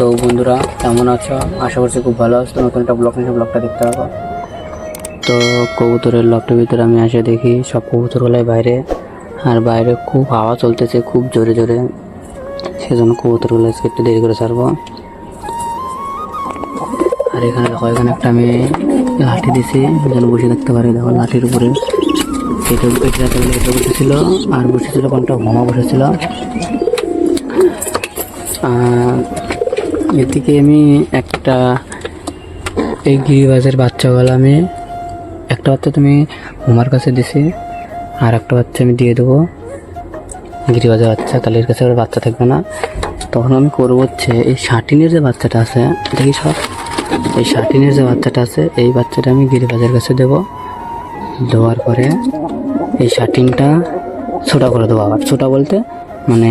তো বন্ধুরা, কেমন আছো? আশা করছি খুব ভালো আছো। নতুন একটা ব্লগ নিয়ে ব্লগটা দেখতে পাবো তো কবুতরের লকটার ভিতরে আমি এসে দেখি, সব কবুতরগুলাই বাইরে। আর বাইরে খুব হাওয়া চলতেছে, খুব জোরে জোরে। সেজন্য কবুতরগুলো আজকে একটু দেরি করে ছাড়বো। আর এখানে দেখো, এখানে একটা আমি লাঠি দিছি, যেন বসে থাকতে পারে। দেখো, লাঠির উপরে বসেছিল, আর বসেছিল কোনটা ঘমা বসেছিল। এদিকে আমি একটা এই গিরিবাজের বাচ্চাগুলো আমি একটা বাচ্চা তুমি হুমার কাছে দিছি, আর একটা বাচ্চা আমি দিয়ে দেবো। গিরিবাজের বাচ্চা তাহলে এর কাছে বাচ্চা থাকবে না। তখন আমি করব হচ্ছে, এই শাটিনের যে বাচ্চাটা আছে, দেখি সব। এই শাটিনের যে বাচ্চাটা আছে, এই বাচ্চাটা আমি গিরিবাজের কাছে দেবো। দেওয়ার পরে এই শাটিনটা ছোটা করে দেবো আবার। ছোটা বলতে মানে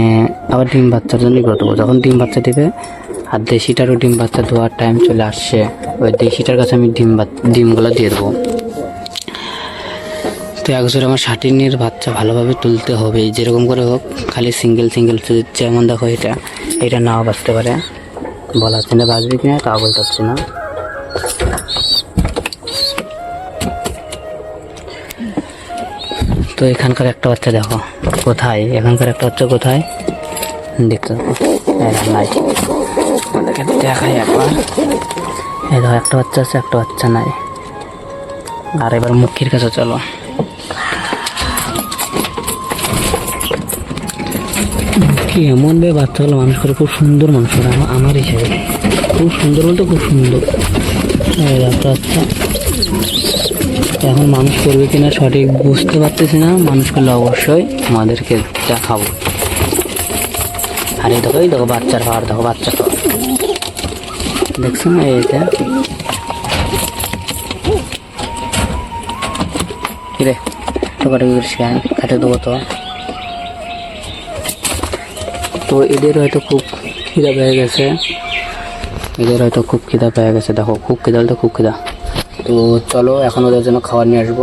আবার ডিম বাচ্চার জন্যই করে দেবো। যখন ডিম বাচ্চা দেবে আর দেশিটারও ডিম বাচ্চা দেওয়ার টাইম চলে আসছে। ওই দেশিটার কাছে আমি ডিম ডিমগুলো দিয়ে দেবো। তো একজোর আমার শাটিনের বাচ্চা ভালোভাবে তুলতে হবে। যেরকম করে হোক, খালি সিঙ্গেল সিঙ্গেল যেমন দেখো এটা। এটা নাও বাঁচতে পারে। বলা হচ্ছে না, বাঁচবে কিনা তাও বলতে পারছি না। তো এখানকার একটা বাচ্চা দেখো, কোথায়? এখানকার একটা বাচ্চা কোথায়? দেখতে দেখো, নাই দেখাই একবার। এই দেখো একটা বাচ্চা আছে একটা বাচ্চা নাই। আর এবার মুখির কাছে চলো। কি এমন ভাবে বাচ্চাগুলো মানুষ করে খুব সুন্দর মানুষ করে আমার- হিসেবে। খুব সুন্দর বলতে খুব সুন্দর। একটা বাচ্চা। এখন মানুষ করবে কিনা সঠিক বুঝতে পারতেছি না। মানুষ করলে অবশ্যই আমাদেরকে দেখাবো। আর এই দেখো এই দেখো বাচ্চার খাবার দেখো বাচ্চা খাবার দেখছ না এইটা? কিরে? কাটে দেবো তো। তো এদের হয়তো খুব খিদা পেয়ে গেছে। এদের হয়তো খুব খিদা পেয়ে গেছে। দেখো, খুব খিদা বলতে খুব খিদা। তো চলো, এখন ওদের জন্য খাবার নিয়ে আসব।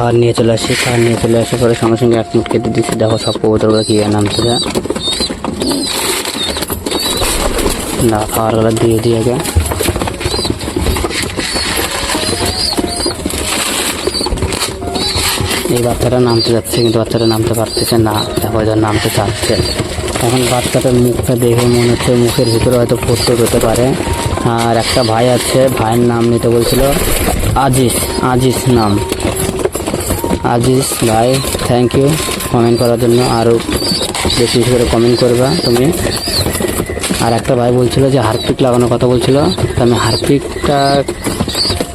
খাবার নিয়ে চলে আসি খাবার নিয়ে চলে আসার পরে সঙ্গে সঙ্গে এক মুঠ কেটে দিচ্ছি। দেখো সব কবুতরগুলো কি নামছে না খাবারগুলো দিয়ে দিয়ে আগে। এই বাচ্চাটা নামতে যাচ্ছে, কিন্তু বাচ্চাটা নামতে পারতেছে না। দেখো এদের নামতে চাচ্ছে। এখন বাচ্চাটার মুখটা দেখে মনে হচ্ছে মুখের ভিতরে হয়তো ফুটতে হতে পারে। আর একটা ভাই আছে, ভাইয়ের নাম নিতে বলছিল আজিজ আজিজ নাম। আজিজ, ভাই থ্যাংক ইউ কমেন্ট করার জন্য আরও বেশি বেশি করে কমেন্ট করবা তুমি। আর একটা ভাই বলছিল যে হারপিক লাগানোর কথা বলছিল। তো আমি হারপিকটা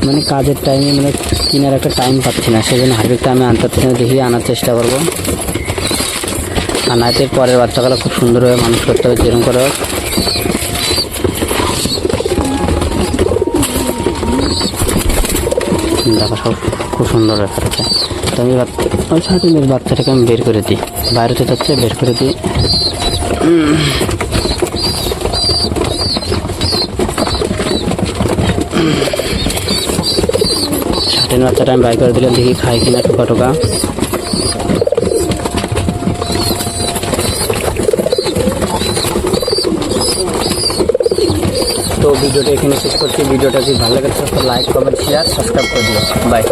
মানে কাজের টাইমে মানে কেনার একটা টাইম পাচ্ছি না, সেই জন্য হারপিকটা আমি আনতে পারছি না, দেখি আনার চেষ্টা করব। আর নাইতের পরের বাচ্চাগুলো খুব সুন্দরভাবে মানুষ করতে হবে, যেরকম করে দেখো সব খুব সুন্দর ব্যাপার আছে তো আমি ওই সারাদিনের বাচ্চাটাকে আমি বের করে দিই। বাইরেতে যাচ্ছে বের করে দিই। ষাটের বাচ্চাটা আমি বাই করে দিলাম, দেখি খাই কিনা টোকা টোকা ভিডিওটা এখানে শেষ করছি ভিডিওটা যদি ভালো লাগে তো লাইক কমেন্ট শেয়ার সাবস্ক্রাইব করে দিও বাই